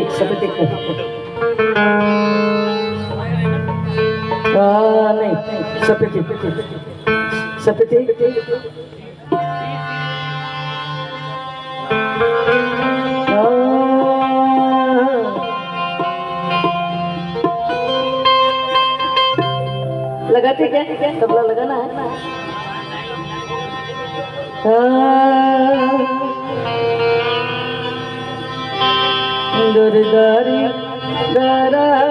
एक एक एक शब्द एक आ, नहीं सफेद एक सफेद एक आ, लगाते क्या तबला लगाना है সুন্দর দারি দারা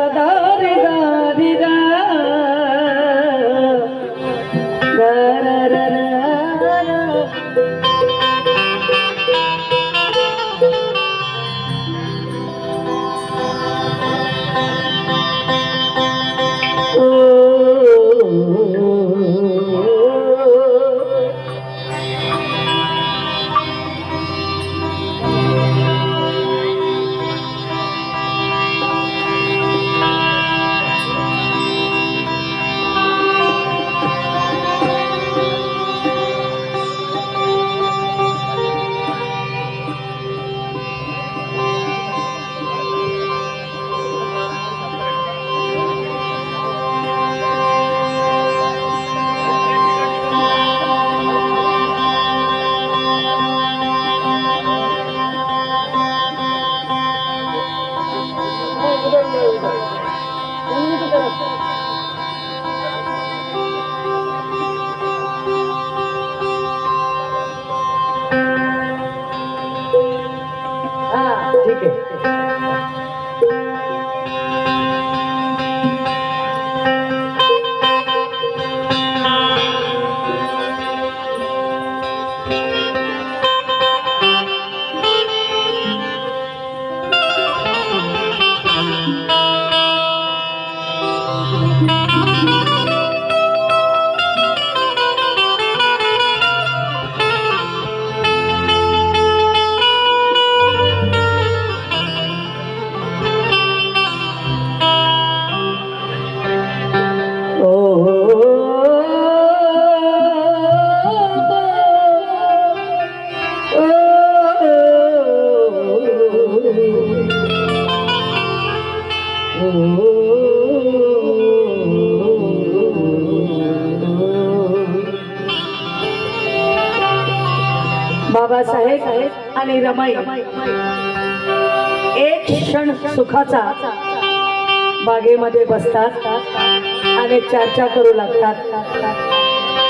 आणि रमाई. एक क्षण सुखाचा बागेमध्ये बसतात आणि चर्चा करू लागतात.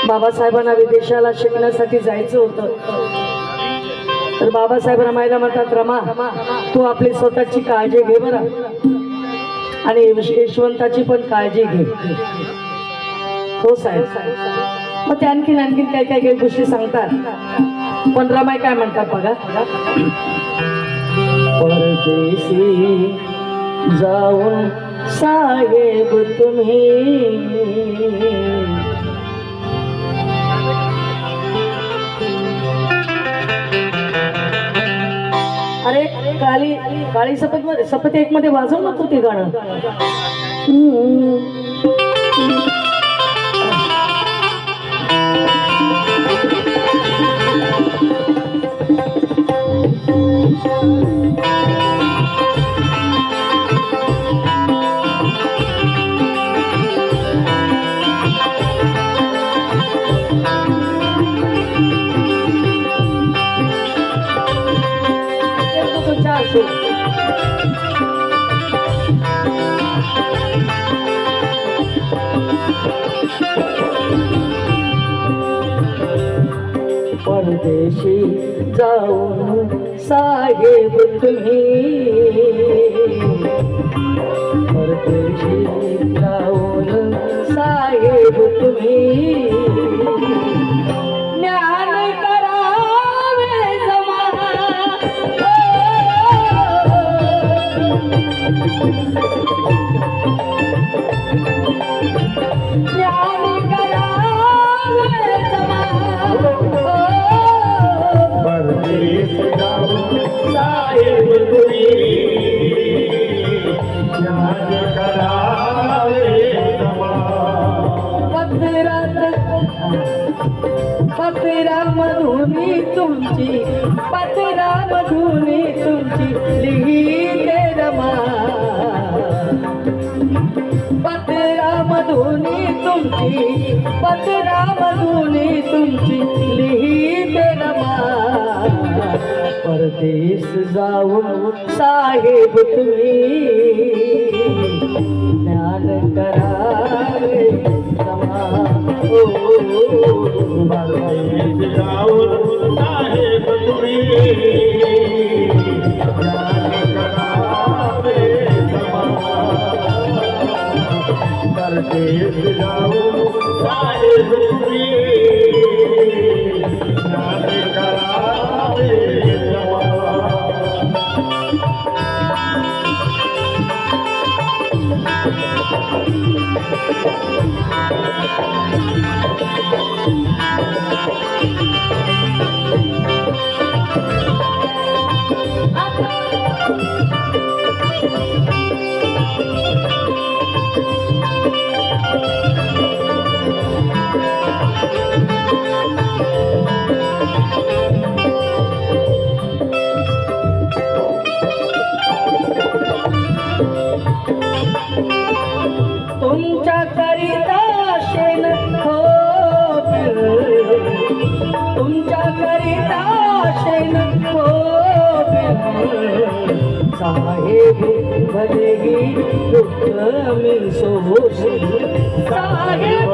बाबासाहेबांना विदेशाला शिकण्यासाठी जायचं होतं. तर बाबासाहेब रमायला म्हणतात रमा तू आपली स्वतःची काळजी घे बरं. आणि यशवंताची पण काळजी घे. हो साहेब. मग ते आणखीन आणखीन काही काही काही गोष्टी सांगतात. पण रमाई काय म्हणतात बघा? परदेशी जाऊन साहेब तुम्ही. अरे काली काळी सपत मध्ये सपत एक मध्ये वाजव ना तू ते गाणं. परदेशी जाऊन साहेब तुम्ही. परदेशी जाऊन साहेब तुम्ही. तुमची. पत्रा मधुनी तुमची लिहिते रमा. पत्रा मधुनी तुमची पत्रा मधुनी तुमची लिहिते रमा. परदेश जाऊन साहेब तुम्ही ज्ञान करावे समा ओ, परदेश जाऊन साहेब तुम्ही साहेब भलेही दुःख मी सोशील साहेब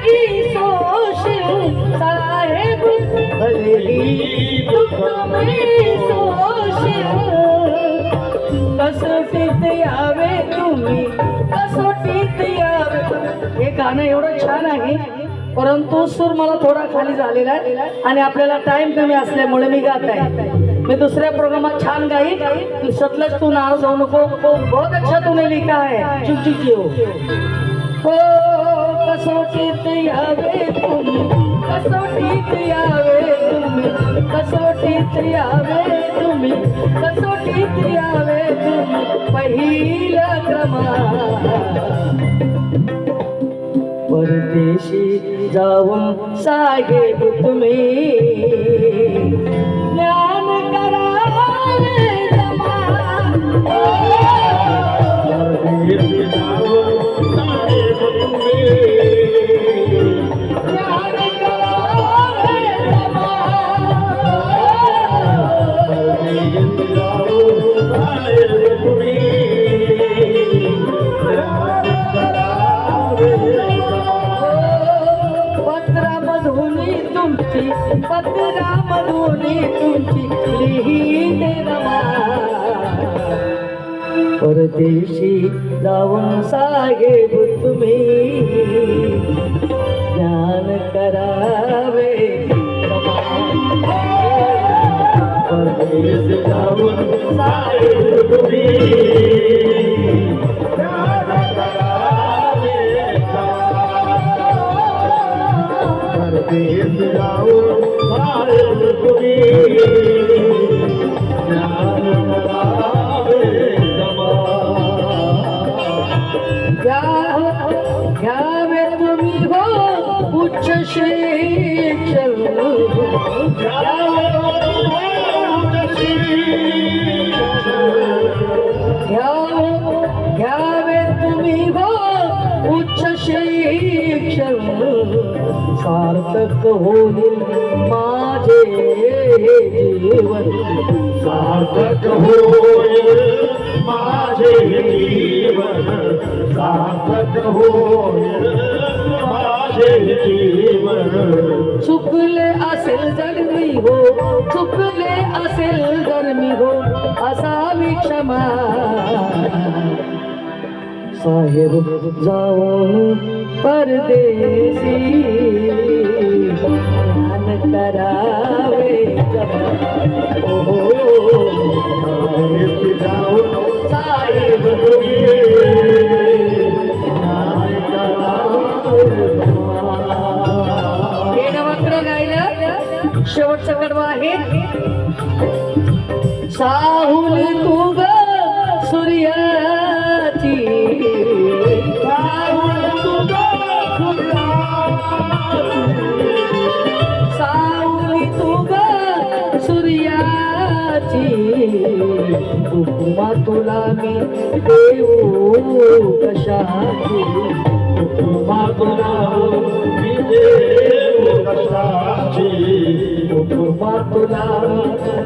भलेही सोशील साहेब भलेही दुःख मी सोशील कसोटीत यावे तुम्ही कसोटीत यावे। हे गाणं एवढं छान आहे परंतु सूर मला थोडा खाली झालेला आहे आणि आपल्याला टाइम कमी असल्यामुळे मी गात आहे. मी दुसऱ्या प्रोग्रामात छान गाई सतलज तू नाव जाऊ नको. बहुत अच्छा तूने लिखा है चुप चुप. हो. कसोटीत यावे तुम्ही? कसोटीत यावे तुम्ही? कसोटीत यावे तुम्ही? कसोटीत यावे तुम्ही? पहिला क्रमा परदेशी जाऊन साहेब तुम्ही. परदेशी जाऊन साहेब तुम्ही ज्ञान करावे परदेश जाऊन साहेब तुम्ही ज्ञान करावे परदेश जाऊन साहेब उच्च शिक्षण. सार्थक होईल माझे जीवन. सार्थक होईल माझे जीवन. सार्थक होईल माझे जीवन. चुकले असेल जर मी हो चुकले असेल जर मी हो असावी क्षमा. साहेब जाऊन परदेसी ध्यान करावे ओ हो, हो, हो. जाऊन साहेब शेवटचा न्याय हे आहे. साहुल तू तुला मी देऊ कशाची उपमा तुला मी देव कशाची उपमा तुला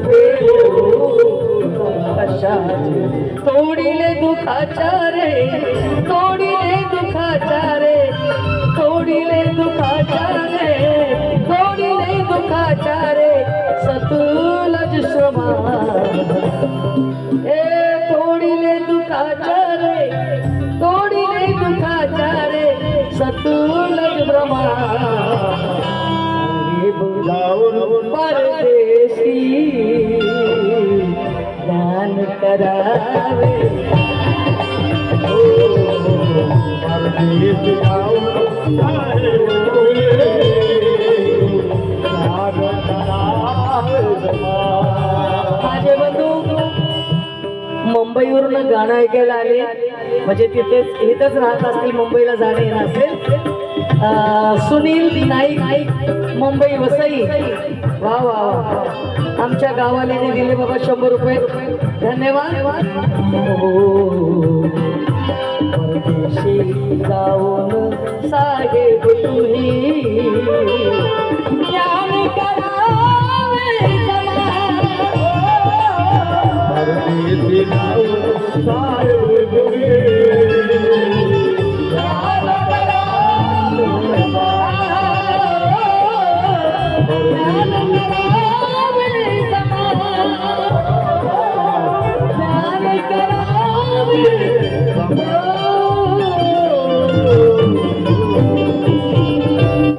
देऊ कशाची तोडिले दुखाच्या रे तोडिले दुखाच्या करावे माझे बंधू मुंबईवरून गाणं ऐकायला आले. म्हणजे तिथेच इथंच राहत असतील मुंबईला जाणे असेल सुनील नाईक मुंबई वसई. वा वा वा. आमच्या गावाला दिले बाबा शंभर रुपये. धन्यवाद. हो. परदेशी जाऊन साहेब तुम्ही